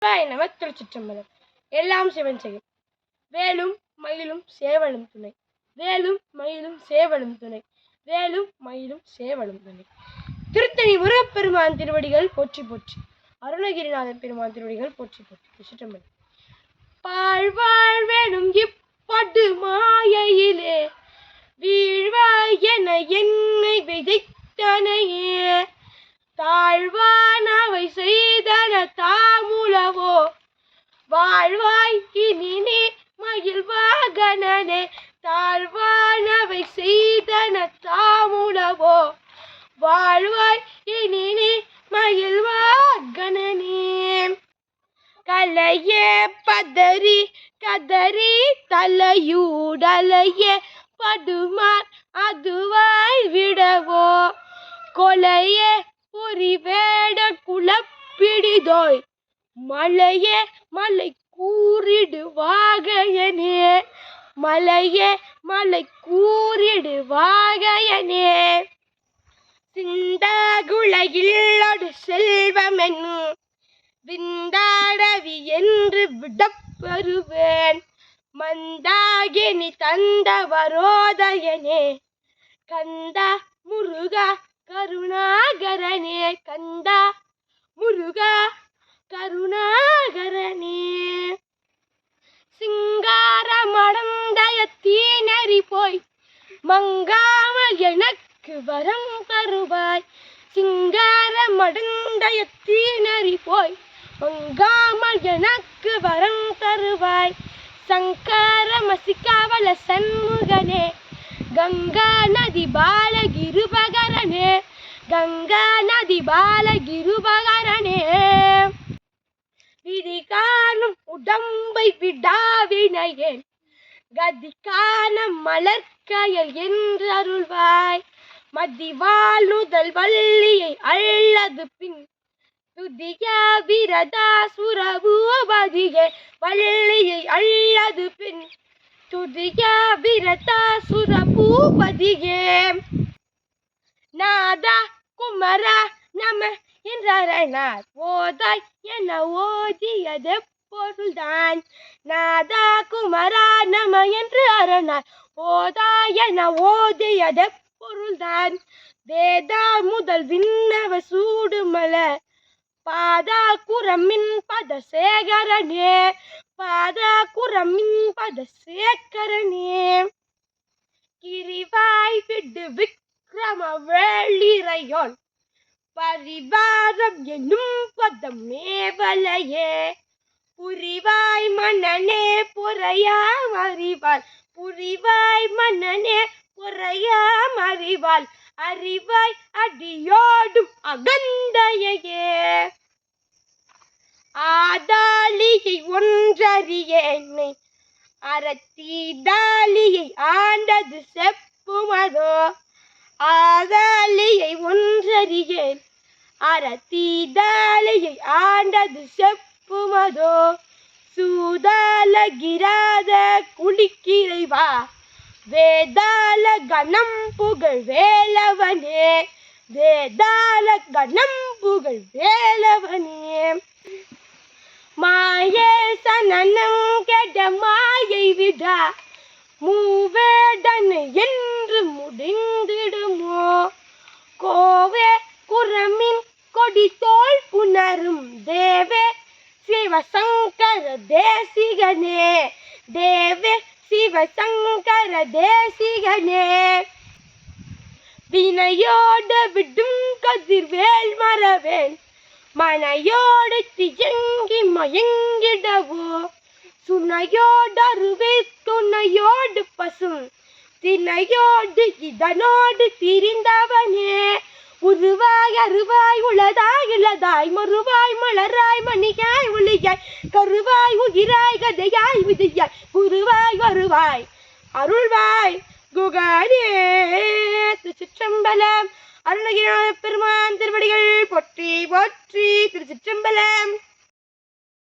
நம திருச்சிற்றம்பலம் எல்லாம் சிவன் செய்யும். வேலும் மயிலும் சேவலும் துணை. வேலும் மயிலும் சேவலும் துணை. வேலும் மயிலும் சேவலும் துணை. திருத்தணி முருகப்பெருமான் திருவடிகள் போற்றி போற்றி. அருணகிரிநாதன் பெருமான் திருவடிகள் போற்றி போற்றி. திருச்சிற்றம்பலம் பாழ்வாழ் வேணும் இப்படு மாயையிலே. வீழ்வாய் என என்னை விதைத்தனையே. தாழ்வானவை செய்தன தாமுலவோ வாழ்வாய் இனி நீ மயில் கலையே பதறி கதறி தலையூடலையே படுமார் அதுவாய் விடவோ. கொலையே பொறிவேட குலப்பிடிதோய். மலையே மலை கூற மலையே மலை கூறிடு வாகையனே சிந்தாகுளையில்லொடு செல்வமென்னும் விந்தாடவி என்று விடப்பெறுவேன். மந்தாகினி தந்த வரோதயனே கந்தா முருகா கருணாகரனே. கந்தா முருகா கருணா போய். மங்காமல் எனக்கு வரம் தருவாய். சிங்கார மடந்தய தீனறி போய். மங்காமல் எனக்கு வரம் தருவாய். சங்கார மசிக்காவல சண்முகனே கங்கா நதி பாலகிருபகரனே கங்கா நதி பாலகிருபகரனே. விதி காணும் உடம்பை விடாவினையேன். கதிக்கான மலர்கயல் மலர்க்கயல் என்று அருள்வாய். மதி வாழ்நுதல் வள்ளியை அல்லது பின் துதியா விரதா சுரபூபதியே வள்ளியை அல்லது பின் துதியா விரதா சுரபூபதியே நாதா குமரா நம என்றார் போதாய் என ஓதியது பொருள்தான். நாதா குமரா நம என்று அரணார். ஓதா என ஓதியத பொருள்தான். வேதா முதல் விண்ணவ சூடுமல பாதா குரமின் பத சேகரனே பாதா குரமின் பத சேகரனே கிரிவாய் விடு விக்ரம வேளிரையோன். பரிவாரம் என்னும் பதம் மேவலையே. புரிவாய் மன்னனே பொறையா அறிவாள். புரிவாய் மன்னனே பொறையா அறிவாள். அறிவாய் அடியோடும் அகந்தையே ஆதாளியை ஒன்றறியேனை. அறத்தீதாளியை ஆண்டது செப்புமதோ. ஆதாளியை ஒன்றறியேன். அறத்தீதாளியை ஆண்டது செப்புமதோ சூதாலகிராத குளிக்கிறைவா வேதால கணம் புகழ் வேலவனே. வேதால கணம் புகழ் வேலவனே. மாயே சனனம் கெட மாயை விடா. மூவேடன் என் சிவசங்கர தேசிகனே தேவே சிவசங்கர தேசிகனே வினையோடு விடும் கதிர்வேல் மரவேல் மனையோடு தியங்கி மயங்கிடவோ சுனையோடு அருவே துணையோடு பசும் தினையோடு இதனோடு திரிந்தவனே உருவாய் அருவாய் உளதாய் இளதாய் மறுவாய் மலராய் மணியாய் ஒளியாய் கருவாய் உயிராய் கதையாய் விதியாய் குருவாய் வருவாய். அருள்வாய் குகாரே திருச்சிற்றம்பலம். அருணகிரிநாத பெருமான் திருவடிகள் பொற்றி பொற்றி திருச்சிற்றம்பலம்.